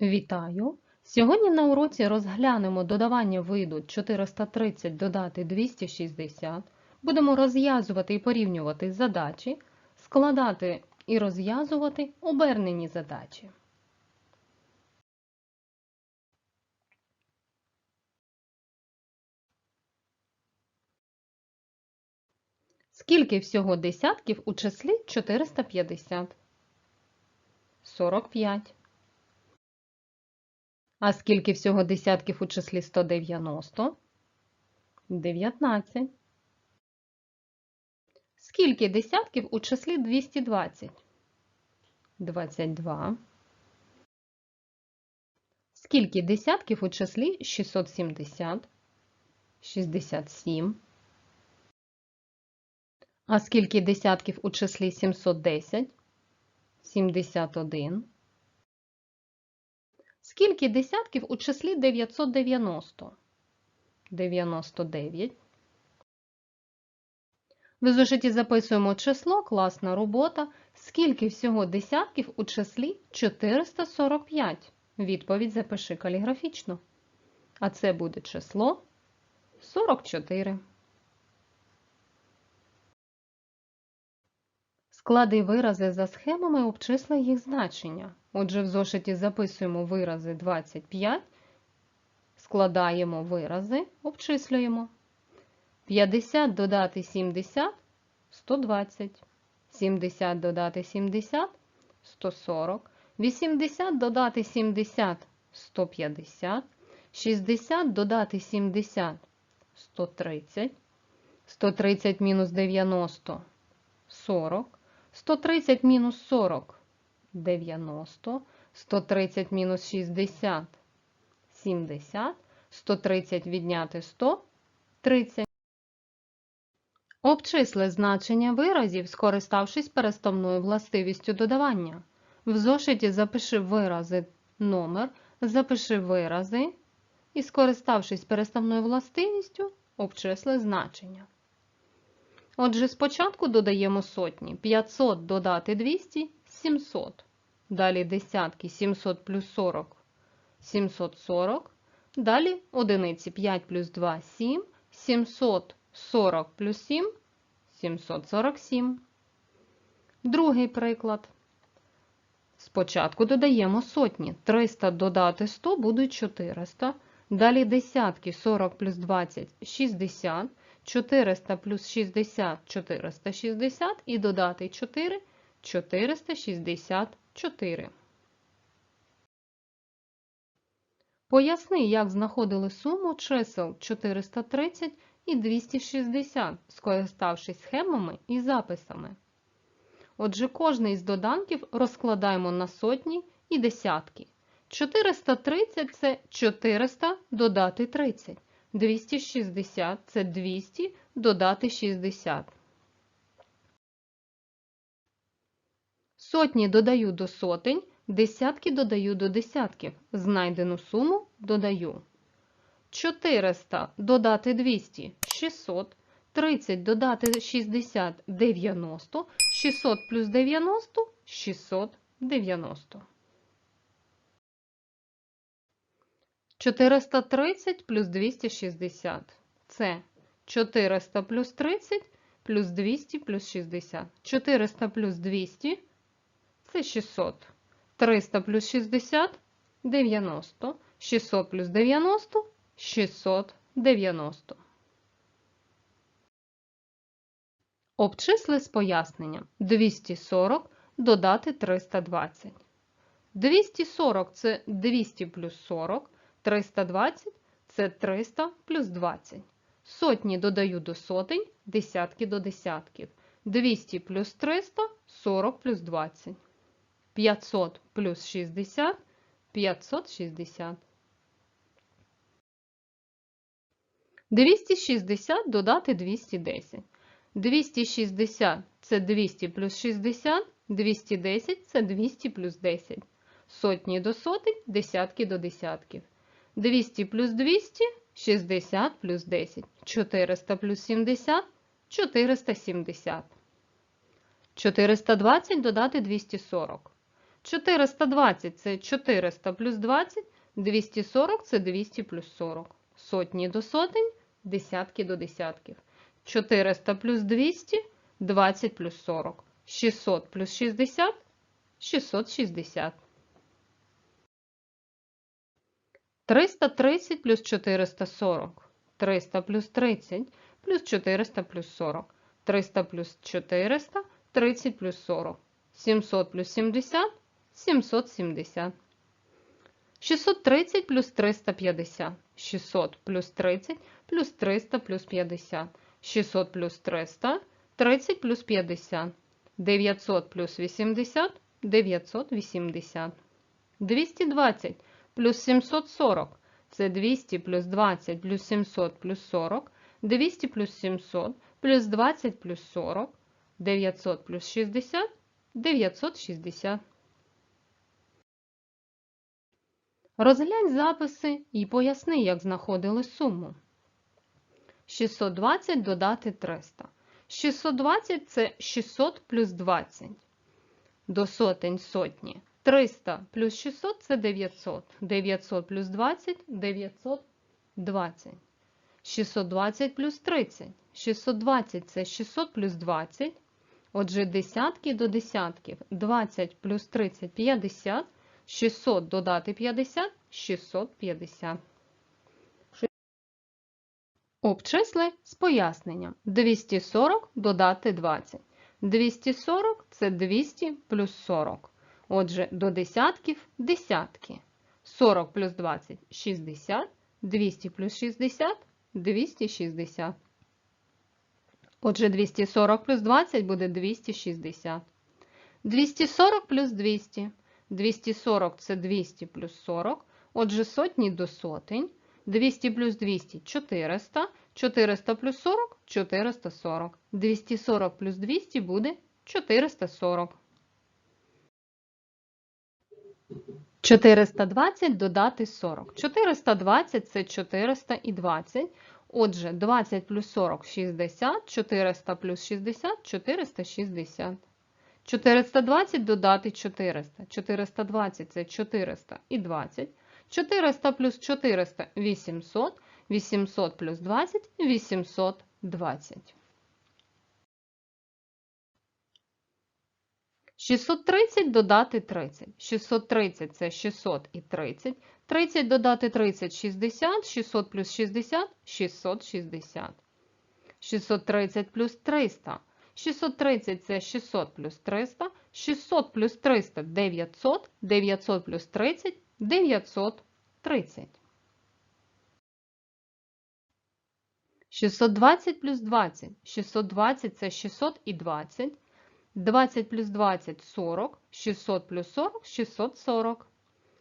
Вітаю! Сьогодні на уроці розглянемо додавання виду 430 додати 260. Будемо розв'язувати і порівнювати задачі, складати і розв'язувати обернені задачі. Скільки всього десятків у числі 450? 45. А скільки всього десятків у числі 190? 19. Скільки десятків у числі 220? 22. Скільки десятків у числі 670? 67. А скільки десятків у числі 710? 71. Скільки десятків у числі 990? 99. В зошиті записуємо число, класна робота. Скільки всього десятків у числі 445? Відповідь запиши каліграфічно. А це буде число 44. Склади вирази за схемами, обчисли їх значення. Отже, в зошиті записуємо вирази 25, складаємо вирази, обчислюємо. 50 додати 70 120. 70 додати 70 140. 80 додати 70 150. 60 додати 70 130. 130 мінус 90 40. 130 мінус 40 90, 130 мінус 60 70, 130 відняти 100 30. Обчисли значення виразів, скориставшись переставною властивістю додавання. В зошиті запиши вирази номер, запиши вирази і, скориставшись переставною властивістю, обчисли значення. Отже, спочатку додаємо сотні. 500 додати 200 700. Далі десятки 700 плюс 40 740. Далі одиниці 5 плюс 2 7. 740 плюс 7 747. Другий приклад. Спочатку додаємо сотні. 300 додати 100 будуть 400. Далі десятки 40 плюс 20 60. 400 плюс 60 460 і додати 4 464. Поясни, як знаходили суму чисел 430 і 260, скориставшись схемами і записами. Отже, кожний із доданків розкладаємо на сотні і десятки. 430 це 400 додати 30. 260 це 200 додати 60. Сотні додаю до сотень, десятки додаю до десятків. Знайдену суму додаю. 400 додати 200 600. 30 додати 60 90. 600 плюс 90 690. 430 плюс 260. Це 400 плюс 30 плюс 200 плюс 60. 400 плюс 200 це 600. 300 плюс 60 90. 600 плюс 90 690. Обчисли з поясненням. 240 додати 320. 240 це 200 плюс 40. 320 це 300 плюс 20. Сотні додаю до сотень, десятки до десятків. 200 плюс 300 40 плюс 20. 500 плюс 60 560. 260 додати 210. 260 це 200 плюс 60, 210 це 200 плюс 10. Сотні до сотень, десятки до десятків. 200 плюс 200 60 плюс 10. 400 плюс 70 470. 420 додати 240. 420 це 400 плюс 20, 240 це 200 плюс 40. Сотні до сотень, десятки до десятків. 400 плюс 200, 20 плюс 40. 600 плюс 60, 660. 330 плюс 440. 300 плюс 30 плюс 400 плюс 40. 300 плюс 400, 30 плюс 40. 700 плюс 70, 770. 630 плюс 350. 600 плюс 30 плюс 300 плюс 50. 600 плюс 300, 30 плюс 50. 900 плюс 80, 980. 220 плюс 740. Це 200 плюс 20 плюс 700 плюс 40. 200 плюс 700 плюс 20 плюс 40. 900 плюс 60, 960. Розглянь записи і поясни, як знаходили суму. 620 додати 300. 620 це 600 плюс 20. До сотень сотні. 300 плюс 600 це 900. 900 плюс 20 920. 620 плюс 30. 620 це 600 плюс 20. Отже, десятки до десятків. 20 плюс 30 50. 600 додати 50 650. Обчисли з поясненням. 240 додати 20. 240 це 200 плюс 40. Отже, до десятків десятки. 40 плюс 20 60. 200 плюс 60 260. Отже, 240 плюс 20 буде 260. 240 плюс 200. 240 це 200 плюс 40. Отже, сотні до сотень. 200 плюс 200 400. 400 плюс 40 440. 240 плюс 200 буде 440. 420 додати 40. 420 це 420. Отже, 20 плюс 40 60, 400 плюс 60 460. 420 додати 400. 420 це 400 і 20. 400 плюс 400 800. 800 плюс 20 820. 630 додати 30. 630 це 600 і 30. 30 додати 30 60. 600 плюс 60 660. 630 плюс 300. 630 це 600 плюс 300. 600 плюс 300 900. 900 плюс 30 930. 620 плюс 20. 620 це 600 і 20. 20 плюс 20 – 40. 600 плюс 40 – 640.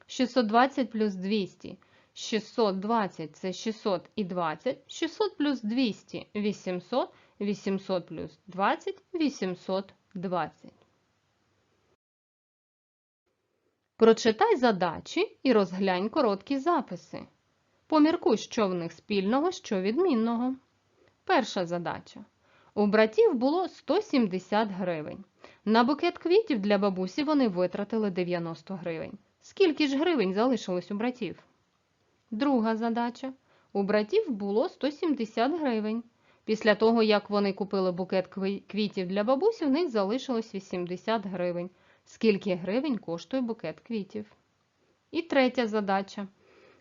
620 плюс 200. 620 – це 600 і 20. 600 плюс 200 – 800. 800 плюс 20 – 820. Прочитай задачі і розглянь короткі записи. Поміркуй, що в них спільного, що відмінного. Перша задача. У братів було 170 гривень. На букет квітів для бабусі вони витратили 90 гривень. Скільки ж гривень залишилось у братів? Друга задача. У братів було 170 гривень. Після того, як вони купили букет квітів для бабусі, в них залишилось 80 гривень. Скільки гривень коштує букет квітів? І третя задача.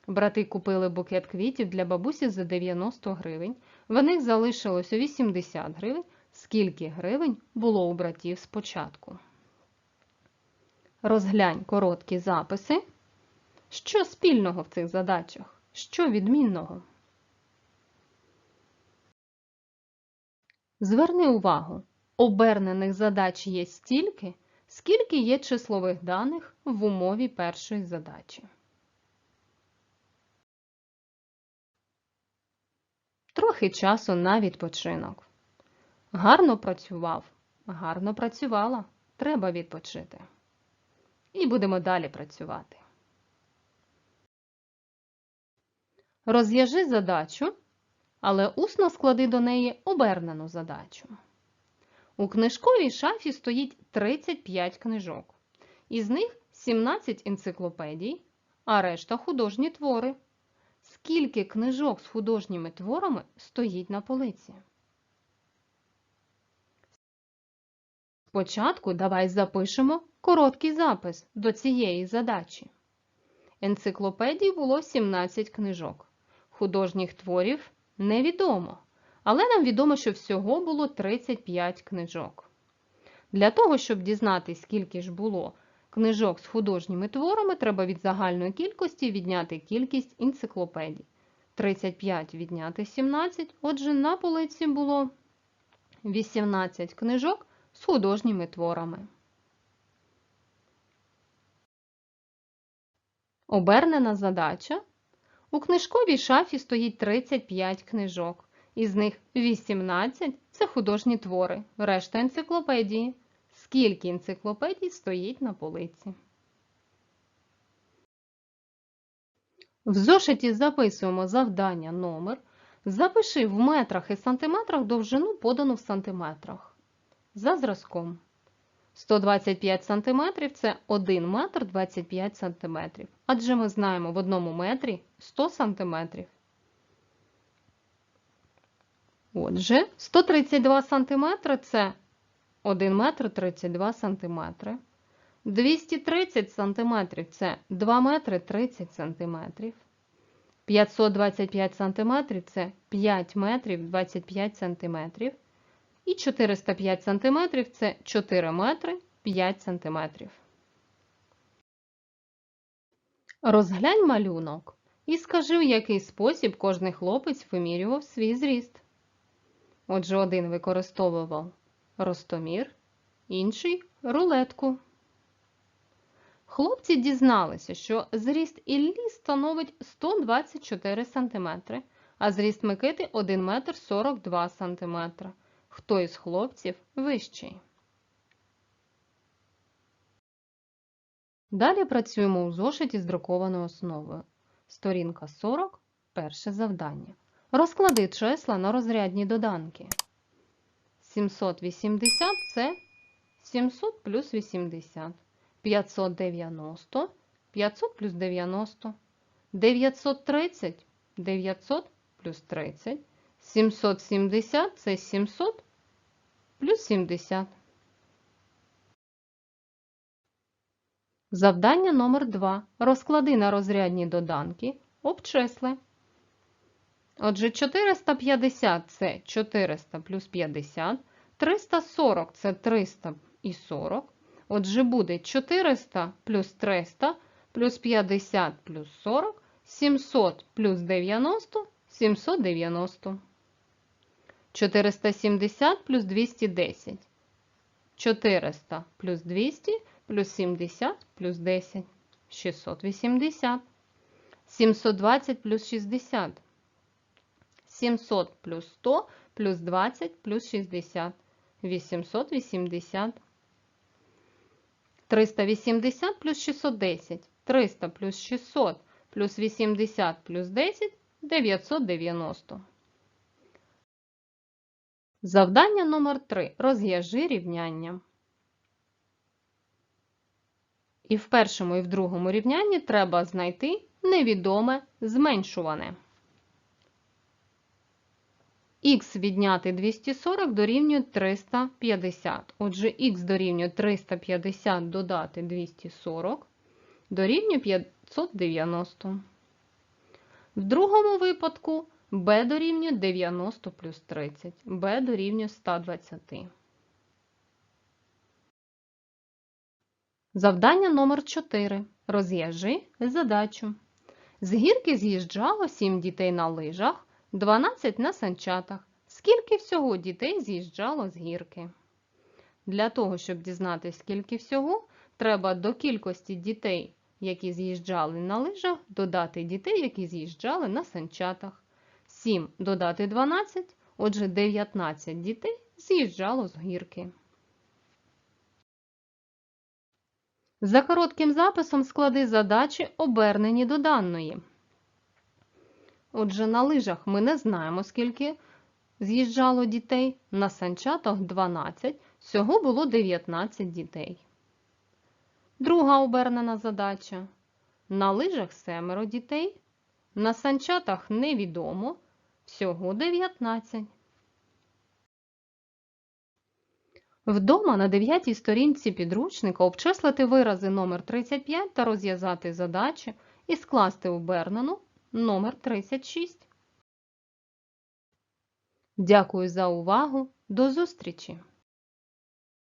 Брати купили букет квітів для бабусі за 90 гривень. В них залишилось 80 гривень. Скільки гривень було у братів спочатку? Розглянь короткі записи. Що спільного в цих задачах? Що відмінного? Зверни увагу, обернених задач є стільки, скільки є числових даних в умові першої задачі. Трохи часу на відпочинок. Гарно працював, гарно працювала. Треба відпочити. І будемо далі працювати. Розв'яжи задачу, але усно склади до неї обернену задачу. У книжковій шафі стоїть 35 книжок. Із них 17 енциклопедій, а решта художні твори. Скільки книжок з художніми творами стоїть на полиці? Спочатку давай запишемо короткий запис до цієї задачі. Енциклопедій було 17 книжок. Художніх творів невідомо, але нам відомо, що всього було 35 книжок. Для того, щоб дізнатися, скільки ж було книжок з художніми творами, треба від загальної кількості відняти кількість енциклопедій. 35 відняти 17, отже, на полиці було 18 книжок з художніми творами. Обернена задача. У книжковій шафі стоїть 35 книжок. Із них 18 це художні твори, решта енциклопедії. Скільки енциклопедій стоїть на полиці? В зошиті записуємо завдання номер. Запиши в метрах і сантиметрах довжину подану в сантиметрах. За зразком. 125 см – це 1 метр 25 см. Адже ми знаємо в одному метрі 100 см. Отже, 132 см – це 1 метр 32 см. 230 см – це 2 метри 30 см. 525 см – це 5 метрів 25 см. І 405 см – це 4 метри 5 см. Розглянь малюнок і скажи, в який спосіб кожний хлопець вимірював свій зріст. Отже, один використовував ростомір, інший рулетку. Хлопці дізналися, що зріст Іллі становить 124 см, а зріст Микити 1 метр 42 см. Хто із хлопців вищий? Далі працюємо у зошиті з друкованою основою. Сторінка 40. Перше завдання. Розклади числа на розрядні доданки. 780 це 700 плюс 80. 590 500 плюс 90. 930 900 плюс 30. 770 це 700 плюс 70. Завдання номер 2. Розклади на розрядні доданки, обчисли. Отже, 450 це 400 плюс 50, 340 це 300 і 40. Отже, буде 400 плюс 300 плюс 50 плюс 40, 700 плюс 90, 790. 470 плюс 210. 400 плюс 200 плюс 70 плюс 10. 680. 720 плюс 60. 700 плюс 100 плюс 20 плюс 60. 880. 380 плюс 610. 300 плюс 600 плюс 80 плюс 10 990. Завдання номер 3. Розв'яжи рівняння. І в першому і в другому рівнянні треба знайти невідоме зменшуване. Х відняти 240 дорівнює 350. Отже, х дорівнює 350 додати 240 дорівнює 590. В другому випадку b дорівнює 90 плюс 30, b дорівнює 120. Завдання номер 4. Розв'яжи задачу. З гірки з'їжджало 7 дітей на лижах, 12 на санчатах. Скільки всього дітей з'їжджало з гірки? Для того, щоб дізнатися, скільки всього, треба до кількості дітей, які з'їжджали на лижах, додати дітей, які з'їжджали на санчатах. 7 додати 12, отже 19 дітей з'їжджало з гірки. За коротким записом склади задачі, обернені до даної. Отже, на лижах ми не знаємо, скільки з'їжджало дітей, на санчатах 12, всього було 19 дітей. Друга обернена задача. На лижах семеро дітей, на санчатах невідомо, всього 19. Вдома на 9 сторінці підручника обчислити вирази номер 35 та розв'язати задачі і скласти обернену номер 36. Дякую за увагу. До зустрічі!